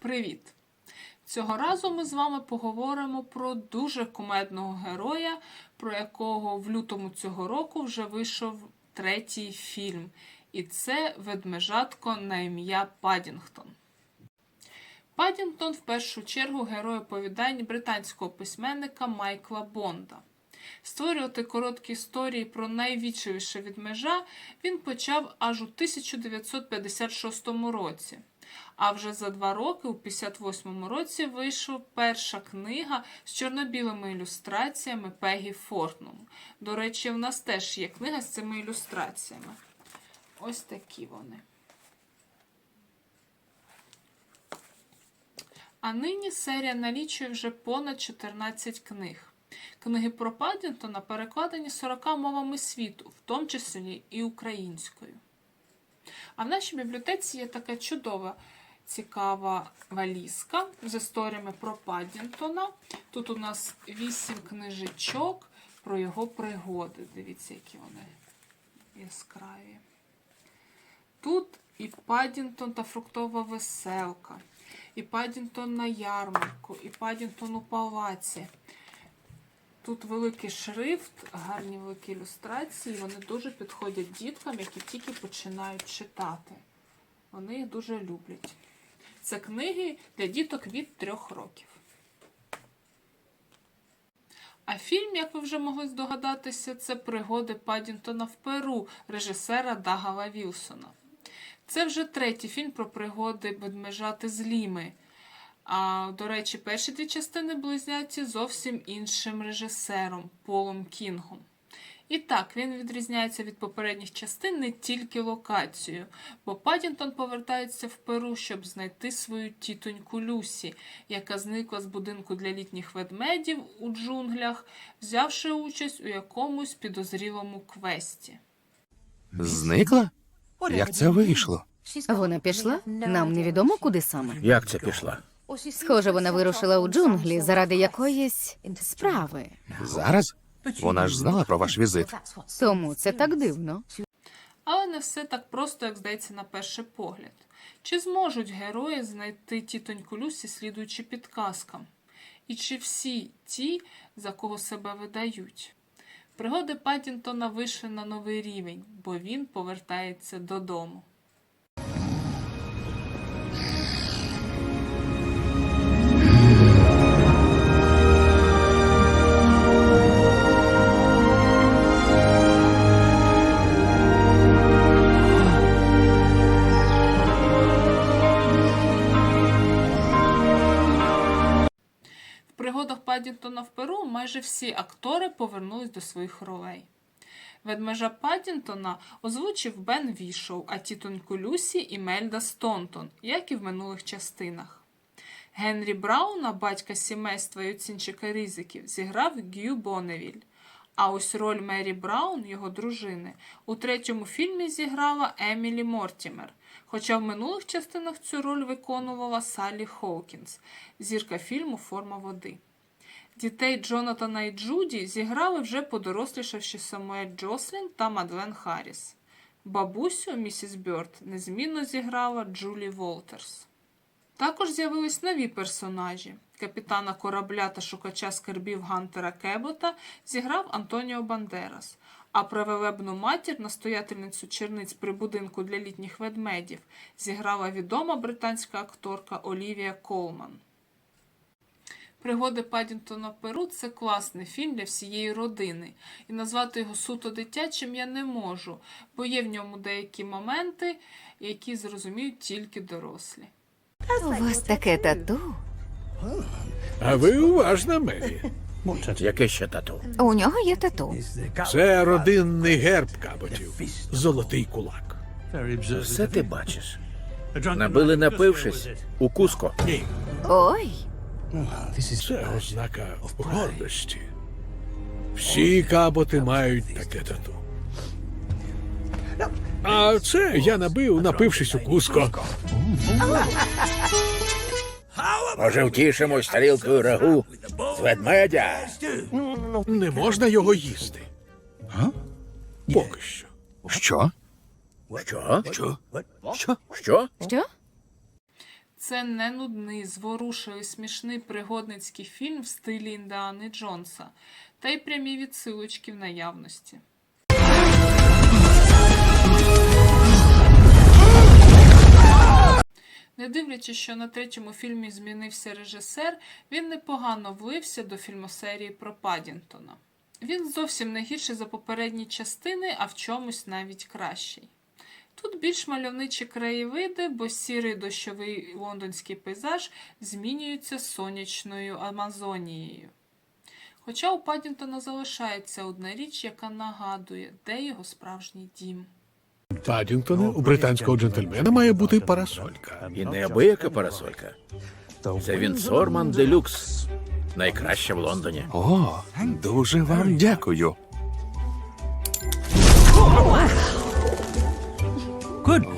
Привіт! Цього разу ми з вами поговоримо про дуже кумедного героя, про якого в лютому цього року вже вийшов третій фільм. І це ведмежатко на ім'я Падінгтон. Падінгтон в першу чергу герой оповідань британського письменника Майкла Бонда. Створювати короткі історії про найвічливіше ведмежа він почав аж у 1956 році. А вже за два роки, у 58 році, вийшла перша книга з чорно-білими ілюстраціями Пегі Фортнум. До речі, в нас теж є книга з цими ілюстраціями. Ось такі вони. А нині серія налічує вже понад 14 книг. Книги про Паддінтона перекладені 40 мовами світу, в тому числі і українською. А в нашій бібліотеці є така чудова, цікава валізка з історіями про Паддінтона. Тут у нас 8 книжечок про його пригоди. Дивіться, які вони яскраві. Тут і Паддінтон та фруктова веселка, і Паддінтон на ярмарку, і Паддінтон у палаці. Тут великий шрифт, гарні великі ілюстрації. Вони дуже підходять діткам, які тільки починають читати. Вони їх дуже люблять. Це книги для діток від трьох років. А фільм, як ви вже могли здогадатися, це пригоди Паддінтона в Перу режисера Дагала Вілсона. Це вже третій фільм про пригоди ведмежати з Ліми. А, до речі, перші дві частини були зняті зовсім іншим режисером Полом Кінгом. І так, він відрізняється від попередніх частин не тільки локацією, бо Паддінтон повертається в Перу, щоб знайти свою тітоньку Люсі, яка зникла з будинку для літніх ведмедів у джунглях, взявши участь у якомусь підозрілому квесті. Зникла? Як це вийшло? Вона пішла? Нам невідомо куди саме. Як це пішла? Схоже, вона вирушила у джунглі заради якоїсь справи. Зараз? Вона ж знала про ваш візит. Тому це так дивно. Але не все так просто, як здається на перший погляд. Чи зможуть герої знайти тітоньку Люсі, слідуючи підказкам? І чи всі ті, за кого себе видають? Пригоди Паддінтона вийшли на новий рівень, бо він повертається додому. Пригодах Паддінтона в Перу майже всі актори повернулись до своїх ролей. Ведмежа Паддінтона озвучив Бен Вішоу, а тітоньку Люсі і Мельда Стонтон, як і в минулих частинах. Генрі Брауна, батька сімейства і оцінчика ризиків, зіграв Гью Боневіль. А ось роль Мері Браун, його дружини, у третьому фільмі зіграла Емілі Мортімер, хоча в минулих частинах цю роль виконувала Саллі Хоукінс, зірка фільму Форма води. Дітей Джонатана і Джуді зіграли вже подорослішавши Самуель Джослін та Мадлен Харріс. Бабусю місіс Бьорд незмінно зіграла Джулі Волтерс. Також з'явились нові персонажі. Капітана корабля та шукача скарбів Гантера Кебота зіграв Антоніо Бандерас, а правелебну матір, настоятельницю черниць при будинку для літніх ведмедів, зіграла відома британська акторка Олівія Колман. Пригоди Паддінтона в Перу це класний фільм для всієї родини, і назвати його суто дитячим я не можу, бо є в ньому деякі моменти, які зрозуміють тільки дорослі. У вас таке тату. А ви уважна, Мері. Яке ще тату? У нього є тату. Це родинний герб каботів. Золотий кулак. Все ти бачиш. Набили напившись у Куско. Ой, це ознака гордості. Всі каботи мають таке тату. А це я набив, напившись у куско. Може, втішимось тарілкою рагу з ведмедя? Не можна його їсти. Поки що. Що? Що? Що? Що? Що? Це не нудний, зворушливий, смішний пригодницький фільм в стилі Індіани Джонса, та й прямі відсилочки в наявності. Не дивлячись, що на третьому фільмі змінився режисер, він непогано влився до фільмосерії про Паддінтона. Він зовсім не гірший за попередні частини, а в чомусь навіть кращий. Тут більш мальовничі краєвиди, бо сірий дощовий лондонський пейзаж змінюється сонячною Амазонією. Хоча у Паддінтона залишається одна річ, яка нагадує, де його справжній дім. Падінгтоне, у британського джентльмена має бути парасолька. І неабияка парасолька. Це він Сорман Делюкс. Найкраща в Лондоні. О, дуже вам дякую.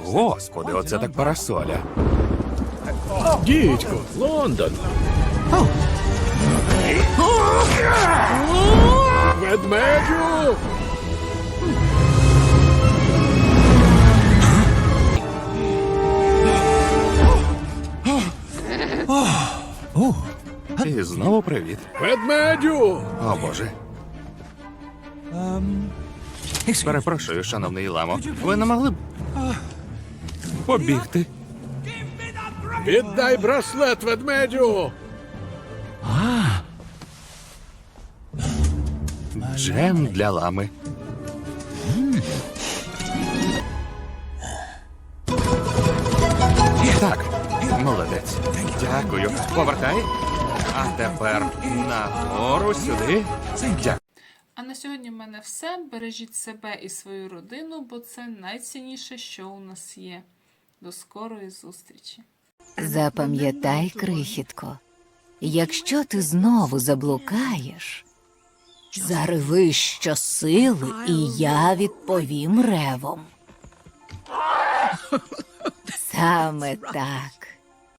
Господи, оце так парасоля. Дідько, Лондон. ведмедю! І знову привіт. Ведмедю! О Боже. Перепрошую, шановний ламо. Ви не могли б побігти? Віддай браслет ведмедю! Джем для лами. Так, молодець. Дякую. Повертай. А тепер нагору сюди. Дякую. А на сьогодні в мене все. Бережіть себе і свою родину, бо це найцінніше, що у нас є. До скорої зустрічі! Запам'ятай, крихітко, якщо ти знову заблукаєш, зареви щосили, і я відповім ревом. Саме так.